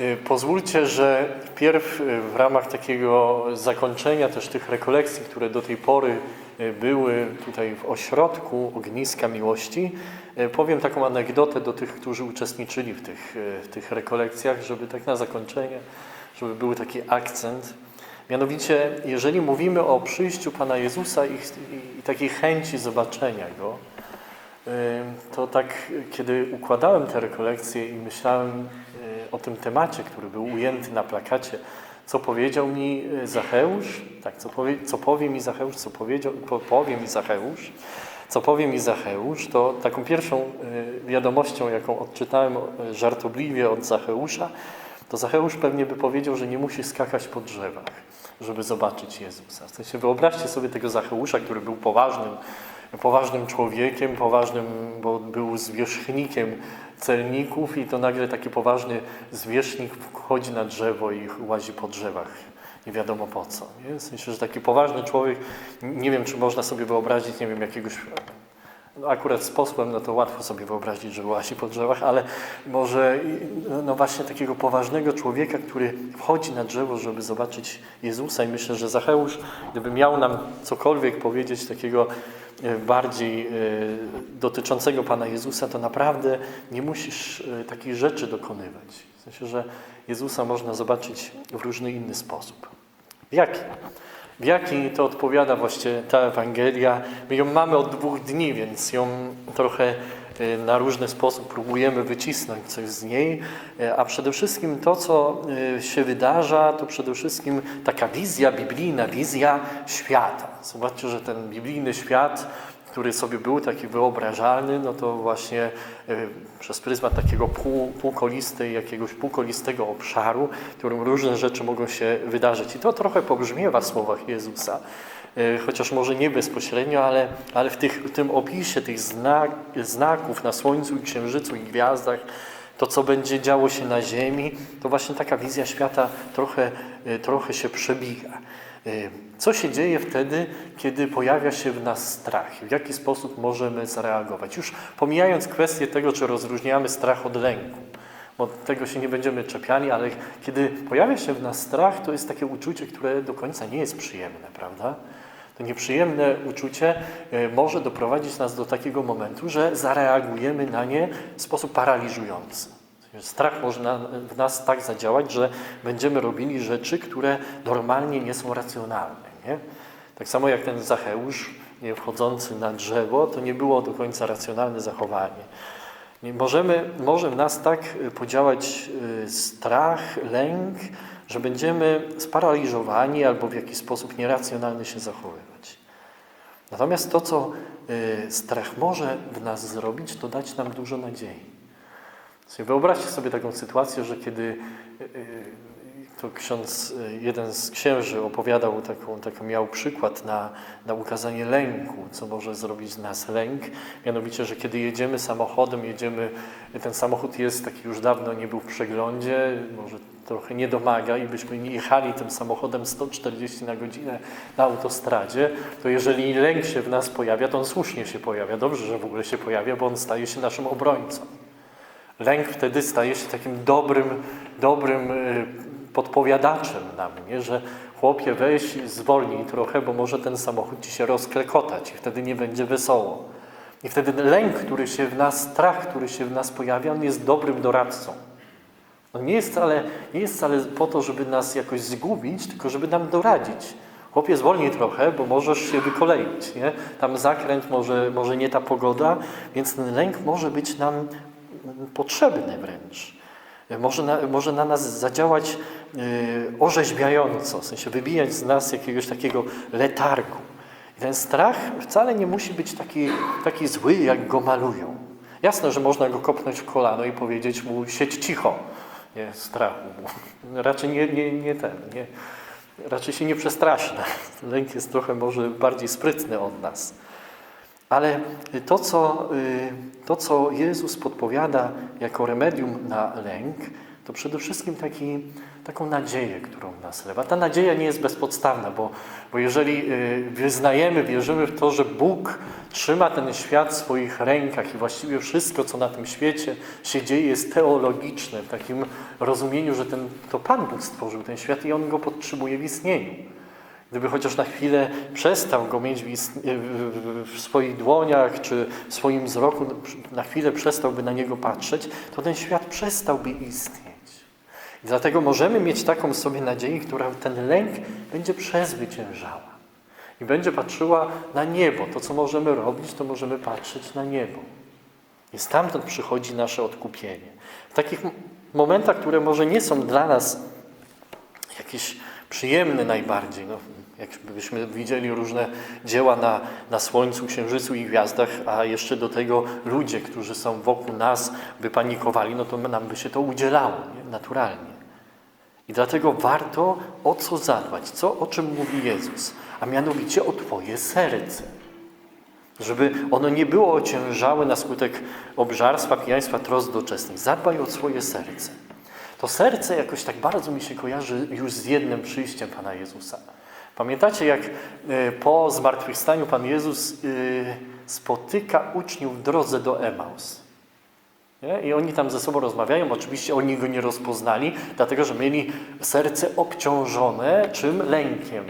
Y, Pozwólcie, że wpierw y, w ramach takiego zakończenia też tych rekolekcji, które do tej pory y, były tutaj w ośrodku Ogniska Miłości, powiem taką anegdotę do tych, którzy uczestniczyli w tych, w tych rekolekcjach, żeby tak na zakończenie, żeby był taki akcent. Mianowicie, jeżeli mówimy o przyjściu Pana Jezusa i, i, i takiej chęci zobaczenia Go, to tak, kiedy układałem te rekolekcje i myślałem o tym temacie, który był ujęty na plakacie, co powiedział mi y, Zacheusz, tak, co powie, co powie mi Zacheusz, co powiedział, po, powie mi Zacheusz, co powie mi Zacheusz, to taką pierwszą y, wiadomością, jaką odczytałem y, żartobliwie od Zacheusza, to Zacheusz pewnie by powiedział, że nie musi skakać po drzewach, żeby zobaczyć Jezusa. W sensie wyobraźcie sobie tego Zacheusza, który był poważnym, poważnym człowiekiem, poważnym, bo był zwierzchnikiem celników i to nagle taki poważny zwierzchnik wchodzi na drzewo i łazi po drzewach. Nie wiadomo po co. Nie? W sensie, że taki poważny człowiek, nie wiem, czy można sobie wyobrazić, nie wiem, jakiegoś no akurat z posłem, no to łatwo sobie wyobrazić, że łasi po drzewach, ale może no właśnie takiego poważnego człowieka, który wchodzi na drzewo, żeby zobaczyć Jezusa i myślę, że Zacheusz, gdyby miał nam cokolwiek powiedzieć takiego bardziej e, dotyczącego Pana Jezusa, to naprawdę nie musisz e, takich rzeczy dokonywać. W sensie, że Jezusa można zobaczyć w różny inny sposób. W jaki? W jaki to odpowiada właśnie ta Ewangelia? My ją mamy od dwóch dni, więc ją trochę y, na różny sposób próbujemy wycisnąć coś z niej, y, a przede wszystkim to, co y, się wydarza, to przede wszystkim taka wizja biblijna, wizja świata. Zobaczcie, że ten biblijny świat, który sobie był taki wyobrażalny, no to właśnie y, przez pryzmat takiego pół, półkolistej, jakiegoś półkolistego obszaru, w którym różne rzeczy mogą się wydarzyć. I to trochę pobrzmiewa w słowach Jezusa, y, chociaż może nie bezpośrednio, ale, ale w, tych, w tym opisie tych znak, znaków na Słońcu i Księżycu i gwiazdach, to, co będzie działo się na Ziemi, to właśnie taka wizja świata trochę, y, trochę się przebija. Co się dzieje wtedy, kiedy pojawia się w nas strach? W jaki sposób możemy zareagować? Już pomijając kwestię tego, czy rozróżniamy strach od lęku, bo tego się nie będziemy czepiali, ale kiedy pojawia się w nas strach, to jest takie uczucie, które do końca nie jest przyjemne, prawda? To nieprzyjemne uczucie y, może doprowadzić nas do takiego momentu, że zareagujemy na nie w sposób paraliżujący. Strach może w nas tak zadziałać, że będziemy robili rzeczy, które normalnie nie są racjonalne. Nie? Tak samo jak ten Zacheusz nie, wchodzący na drzewo, to nie było do końca racjonalne zachowanie. Nie, możemy, może w nas tak y, podziałać y, strach, lęk, że będziemy sparaliżowani albo w jakiś sposób nieracjonalnie się zachowywać. Natomiast to, co y, strach może w nas zrobić, to dać nam dużo nadziei. Wyobraźcie sobie taką sytuację, że kiedy to ksiądz, y, jeden z księży opowiadał taką, taką miał przykład na, na ukazanie lęku, co może zrobić z nas lęk. Mianowicie, że kiedy jedziemy samochodem, jedziemy, ten samochód jest taki już dawno nie był w przeglądzie, może trochę nie domaga i byśmy nie jechali tym samochodem 140 na godzinę na autostradzie, to jeżeli lęk się w nas pojawia, to on słusznie się pojawia. Dobrze, że w ogóle się pojawia, bo on staje się naszym obrońcą. Lęk wtedy staje się takim dobrym, dobrym y, podpowiadaczem nam, nie? że chłopie weź zwolnij trochę, bo może ten samochód ci się rozklekotać i wtedy nie będzie wesoło. I wtedy lęk, który się w nas, strach, który się w nas pojawia, on jest dobrym doradcą. On nie jest wcale, nie jest wcale po to, żeby nas jakoś zgubić, tylko żeby nam doradzić. Chłopie, zwolnij trochę, bo możesz się wykoleić. Nie? Tam zakręt, może, może nie ta pogoda, więc ten lęk może być nam potrzebny wręcz. Może na, może na nas zadziałać yy, orzeźwiająco, w sensie wybijać z nas jakiegoś takiego letargu. I ten strach wcale nie musi być taki, taki zły, jak go malują. Jasne, że można go kopnąć w kolano i powiedzieć mu siedź cicho, nie, strachu. Raczej nie, nie, nie ten, nie, raczej się nie przestrasznę. Lęk jest trochę może bardziej sprytny od nas. Ale to co, y, to, co Jezus podpowiada jako remedium na lęk, to przede wszystkim taki, taką nadzieję, którą nas lewa. Ta nadzieja nie jest bezpodstawna, bo, bo jeżeli y, wyznajemy, wierzymy w to, że Bóg trzyma ten świat w swoich rękach i właściwie wszystko, co na tym świecie się dzieje, jest teologiczne, w takim rozumieniu, że ten, to Pan Bóg stworzył ten świat i On go podtrzymuje w istnieniu. Gdyby chociaż na chwilę przestał go mieć w, swoich dłoniach czy w swoim wzroku, na chwilę przestałby na niego patrzeć, to ten świat przestałby istnieć. Dlatego możemy mieć taką sobie nadzieję, która ten lęk będzie przezwyciężała. I będzie patrzyła na niebo. To, co możemy robić, to możemy patrzeć na niebo. I stamtąd przychodzi nasze odkupienie. W takich momentach, które może nie są dla nas jakieś przyjemne najbardziej. No, jakbyśmy widzieli różne dzieła na, na Słońcu, Księżycu i gwiazdach, a jeszcze do tego ludzie, którzy są wokół nas, by panikowali, no to nam by się to udzielało nie? naturalnie. I dlatego warto o co zadbać, co, o czym mówi Jezus, a mianowicie o Twoje serce. Żeby ono nie było ociężałe na skutek obżarstwa, pijaństwa, trosk doczesnych. Zadbaj o swoje serce. To serce jakoś tak bardzo mi się kojarzy już z jednym przyjściem Pana Jezusa. Pamiętacie, jak e, po zmartwychwstaniu Pan Jezus e, spotyka uczniów w drodze do Emaus. Nie? I oni tam ze sobą rozmawiają. Oczywiście oni go nie rozpoznali, dlatego że mieli serce obciążone czym? Lękiem.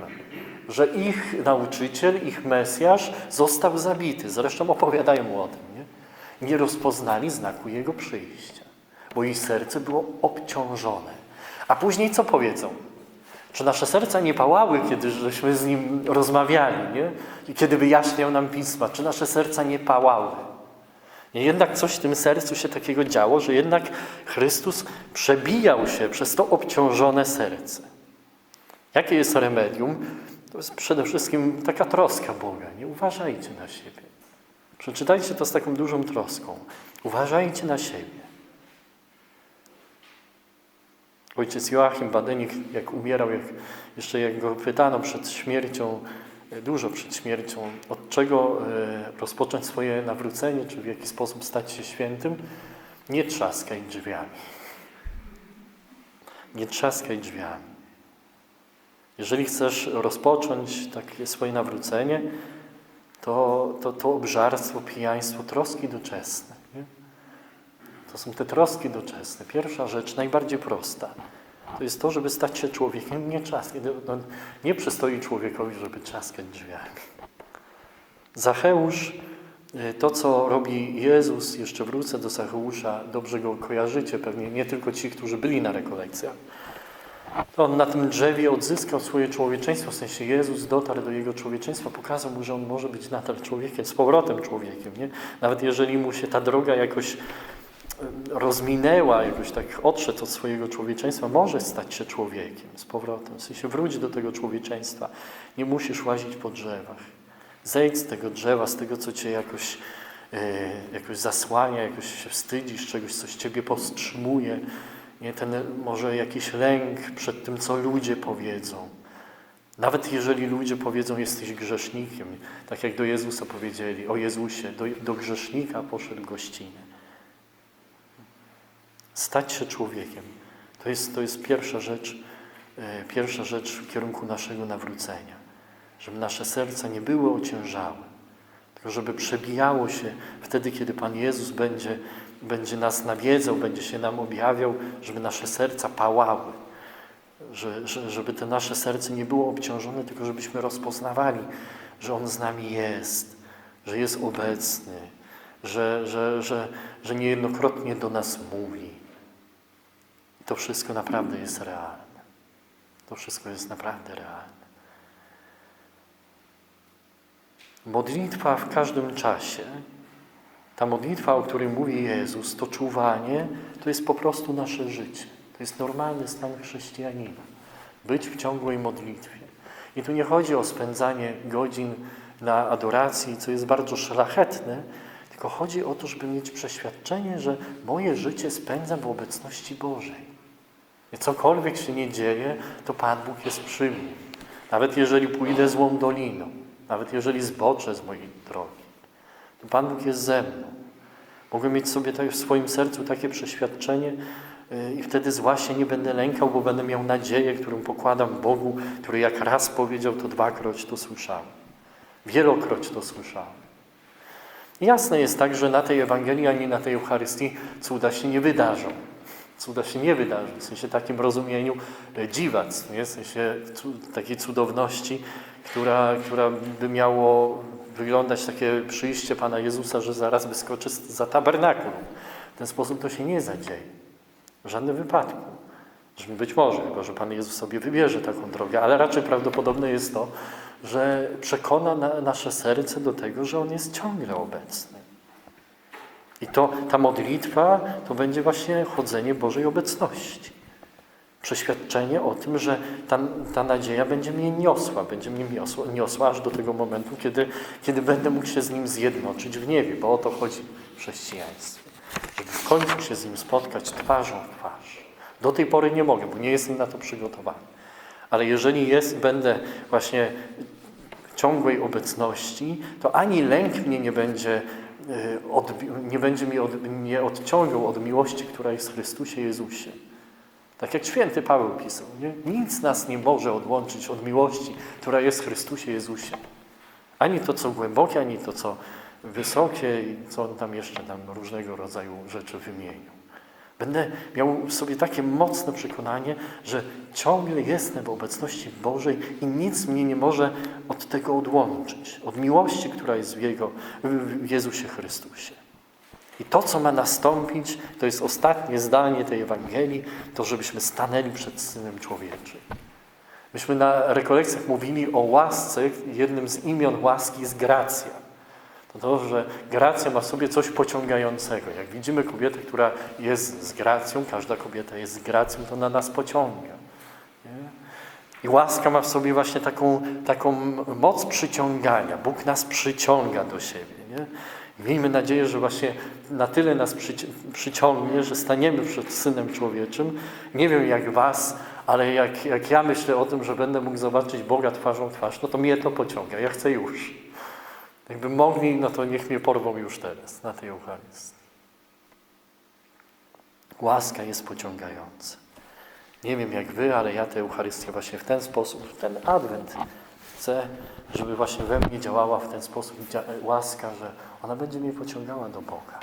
Że ich nauczyciel, ich Mesjasz został zabity. Zresztą opowiadają mu o tym. Nie, nie rozpoznali znaku jego przyjścia, bo ich serce było obciążone. A później co powiedzą? Czy nasze serca nie pałały, kiedy żeśmy z nim rozmawiali, nie? I kiedy wyjaśniał nam pisma? Czy nasze serca nie pałały? Jednak coś w tym sercu się takiego działo, że jednak Chrystus przebijał się przez to obciążone serce. Jakie jest remedium? To jest przede wszystkim taka troska Boga. Nie uważajcie na siebie. Przeczytajcie to z taką dużą troską. Uważajcie na siebie. Ojciec Joachim Badenik, jak umierał, jak, jeszcze jak go pytano przed śmiercią, dużo przed śmiercią, od czego e, rozpocząć swoje nawrócenie, czy w jaki sposób stać się świętym, nie trzaskaj drzwiami. Nie trzaskaj drzwiami. Jeżeli chcesz rozpocząć takie swoje nawrócenie, to, to, to obżarstwo, pijaństwo, troski doczesne. Nie? To są te troski doczesne. Pierwsza rzecz, najbardziej prosta, to jest to, żeby stać się człowiekiem. Nie, czas, no, nie przystoi człowiekowi, żeby trzaskać drzwiami. Zacheusz, to co robi Jezus, jeszcze wrócę do Zacheusza, dobrze go kojarzycie, pewnie nie tylko ci, którzy byli na rekolekcjach. To on na tym drzewie odzyskał swoje człowieczeństwo, w sensie Jezus dotarł do jego człowieczeństwa, pokazał mu, że on może być nadal człowiekiem, z powrotem człowiekiem. Nie? Nawet jeżeli mu się ta droga jakoś rozminęła, jakoś tak odszedł od swojego człowieczeństwa, może stać się człowiekiem z powrotem. W sensie wróć do tego człowieczeństwa. Nie musisz łazić po drzewach. Zejdź z tego drzewa, z tego, co cię jakoś, e, jakoś zasłania, jakoś się wstydzisz, czegoś, coś ciebie powstrzymuje. Nie, ten może jakiś lęk przed tym, co ludzie powiedzą. Nawet jeżeli ludzie powiedzą, jesteś grzesznikiem, tak jak do Jezusa powiedzieli, o Jezusie, do, do grzesznika poszedł gościnę. Stać się człowiekiem. To jest, to jest pierwsza, rzecz, e, pierwsza rzecz w kierunku naszego nawrócenia. Żeby nasze serca nie były ociężałe, tylko żeby przebijało się wtedy, kiedy Pan Jezus będzie, będzie nas nawiedzał, będzie się nam objawiał, żeby nasze serca pałały. Że, że, żeby to nasze serce nie było obciążone, tylko żebyśmy rozpoznawali, że On z nami jest, że jest obecny, że, że, że, że niejednokrotnie do nas mówi. To wszystko naprawdę jest realne. To wszystko jest naprawdę realne. Modlitwa w każdym czasie, ta modlitwa, o której mówi Jezus, to czuwanie, to jest po prostu nasze życie. To jest normalny stan chrześcijanina. Być w ciągłej modlitwie. I tu nie chodzi o spędzanie godzin na adoracji, co jest bardzo szlachetne, tylko chodzi o to, żeby mieć przeświadczenie, że moje życie spędzam w obecności Bożej. I cokolwiek się nie dzieje, to Pan Bóg jest przy mnie. Nawet jeżeli pójdę złą doliną, nawet jeżeli zboczę z mojej drogi, to Pan Bóg jest ze mną. Mogę mieć sobie w swoim sercu takie przeświadczenie, y, i wtedy zła się nie będę lękał, bo będę miał nadzieję, którą pokładam Bogu, który jak raz powiedział, to dwakroć to słyszałem. Wielokroć to słyszałem. Jasne jest tak, że na tej Ewangelii ani na tej Eucharystii cuda się nie wydarzą. Cuda się nie wydarzy, w sensie takim rozumieniu e, dziwactw, nie? w sensie takiej cudowności, która, która by miało wyglądać takie przyjście Pana Jezusa, że zaraz wyskoczy za tabernakulum. W ten sposób to się nie zadzieje. W żadnym wypadku. Być może, chyba że Pan Jezus sobie wybierze taką drogę, ale raczej prawdopodobne jest to, że przekona na, nasze serce do tego, że On jest ciągle obecny. I to ta modlitwa to będzie właśnie chodzenie Bożej obecności. Przeświadczenie o tym, że ta, ta nadzieja będzie mnie niosła, będzie mnie niosła, niosła aż do tego momentu, kiedy, kiedy będę mógł się z Nim zjednoczyć w niebie, bo o to chodzi w chrześcijaństwie. Żeby w końcu się z Nim spotkać twarzą w twarz. Do tej pory nie mogę, bo nie jestem na to przygotowany. Ale jeżeli jest, będę właśnie ciągłej obecności, to ani lęk mnie nie będzie, nie będzie mnie, od, mnie odciągał od miłości, która jest w Chrystusie Jezusie. Tak jak święty Paweł pisał, nie? nic nas nie może odłączyć od miłości, która jest w Chrystusie Jezusie. Ani to, co głębokie, ani to, co wysokie i co on tam jeszcze tam różnego rodzaju rzeczy wymienił. Będę miał w sobie takie mocne przekonanie, że ciągle jestem w obecności Bożej i nic mnie nie może od tego odłączyć, od miłości, która jest w, Jego, w Jezusie Chrystusie. I to, co ma nastąpić, to jest ostatnie zdanie tej Ewangelii, to żebyśmy stanęli przed Synem Człowieczym. Myśmy na rekolekcjach mówili o łasce, jednym z imion łaski jest gracja. To że gracja ma w sobie coś pociągającego. Jak widzimy kobietę, która jest z gracją, każda kobieta jest z gracją, to na nas pociąga. Nie? I łaska ma w sobie właśnie taką, taką moc przyciągania. Bóg nas przyciąga do siebie. Nie? Miejmy nadzieję, że właśnie na tyle nas przyci- przyciągnie, że staniemy przed Synem Człowieczym. Nie wiem jak was, ale jak, jak ja myślę o tym, że będę mógł zobaczyć Boga twarzą w twarz, no to mnie to pociąga. Ja chcę już. Jakby mogli, no to niech mnie porwą już teraz na tej Eucharystii. Łaska jest pociągająca. Nie wiem jak wy, ale ja tę Eucharystię właśnie w ten sposób, ten Adwent chcę, żeby właśnie we mnie działała w ten sposób łaska, że ona będzie mnie pociągała do Boga.